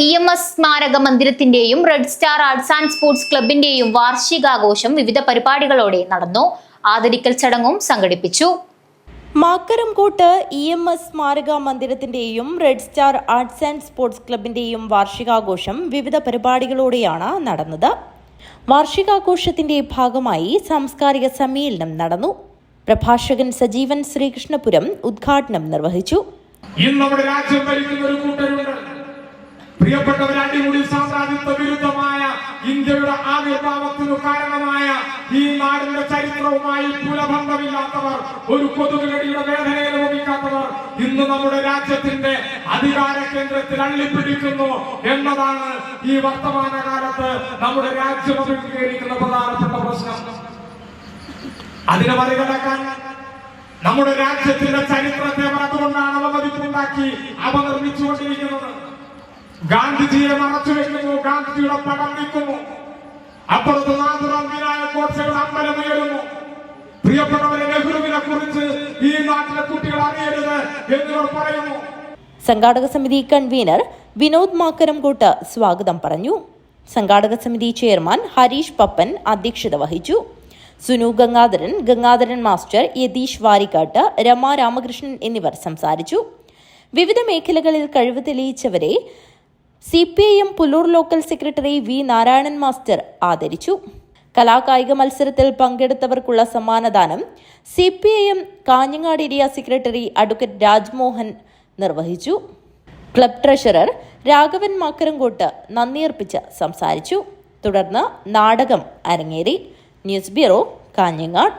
E M S സ്മാരക മന്ദിരത്തിന്റെയും red star arts and sports ക്ലബിന്റെയും വാർഷികാഘോഷം വിവിധ പരിപാടികളോടെ നടന്നു. ആദരിക്കൽ ചടങ്ങും സംഘടിപ്പിച്ചു. മാക്കരംകോട്ട് ഇ എം എസ് സ്മാരക മന്ദിരത്തിന്റെയും red star arts and sports ക്ലബിന്റെയും വാർഷികാഘോഷം വിവിധ പരിപാടികളോടെയാണ് നടന്നത്. വാർഷികാഘോഷത്തിന്റെ ഭാഗമായി സാംസ്കാരിക സമ്മേളനം നടന്നു. പ്രഭാഷകൻ സജീവൻ ശ്രീകൃഷ്ണപുരം ഉദ്ഘാടനം നിർവഹിച്ചു. ഇന്ന് നമ്മുടെ രാജ്യം ഭരിക്കുന്ന ഒരു കൂട്ടരുണ്ട് പ്രിയപ്പെട്ടവർ അടിമുടി സാമ്രാജ്യത്വ വിരുദ്ധമായ ഇന്ത്യയുടെ ആവിർഭാവത്തിനു കാരണമായ ഈ നാടിന്റെ ചരിത്രവുമായി കുലബന്ധമില്ലാത്തവർ ഒരു കൊതുകുകടിയുടെ വേദനയിൽ അനുഭവിക്കാത്തവർ ഇന്ന് നമ്മുടെ രാജ്യത്തിന്റെ അധികാര കേന്ദ്രത്തിൽ അള്ളിപ്പിടിക്കുന്നു എന്നതാണ് ഈ വർത്തമാന കാലത്ത് നമ്മുടെ രാജ്യം അഭിമുഖീകരിക്കുന്ന പ്രധാനപ്പെട്ട പ്രശ്നം. അതിനെ മറികടക്കാൻ നമ്മുടെ രാജ്യത്തിന്റെ ചരിത്രത്തെ അതുകൊണ്ടാണ് അവമതിപ്പുണ്ടാക്കി അവ ഗാന്ധിജിയെ മറച്ചു വെക്കുന്നു ഗാന്ധിജിയുടെ പടം നിൽക്കുന്നു അപ്പുറത്ത് നാഥുറാം വിനായക ഗോഡ്സയുടെ അമ്പലം ഉയരുന്നു. പ്രിയപ്പെട്ടവരെ നെഹ്റുവിനെ കുറിച്ച് ഈ നാട്ടിലെ കുട്ടികൾ അറിയരുത് എന്നിവർ പറയുന്നു. സംഘാടക സമിതി കൺവീനർ വിനോദ് മാക്കരംകോട്ട് സ്വാഗതം പറഞ്ഞു. സംഘാടക സമിതി ചെയർമാൻ ഹരീഷ് പപ്പൻ അധ്യക്ഷത വഹിച്ചു. സുനു ഗംഗാധരൻ ഗംഗാധരൻ മാസ്റ്റർ യതീഷ് വാരിക്കാട്ട് രമ രാമകൃഷ്ണൻ എന്നിവർ സംസാരിച്ചു. വിവിധ മേഖലകളിൽ കഴിവ് തെളിയിച്ചവരെ C P I M Pullur local secretary V Narayanan master ആദരിച്ചു. കലാകായിക മത്സരത്തിൽ പങ്കെടുത്തവർക്കുള്ള സമ്മാനദാനം C P I M Kanhangad area secretary advocate Rajmohan നിർവഹിച്ചു. ക്ലബ് ട്രഷറർ രാഘവൻ മാക്കരങ്കോട്ട് നന്ദിയർപ്പിച്ച് സംസാരിച്ചു. തുടർന്ന് നാടകം അരങ്ങേറി. News bureau Kanhangad.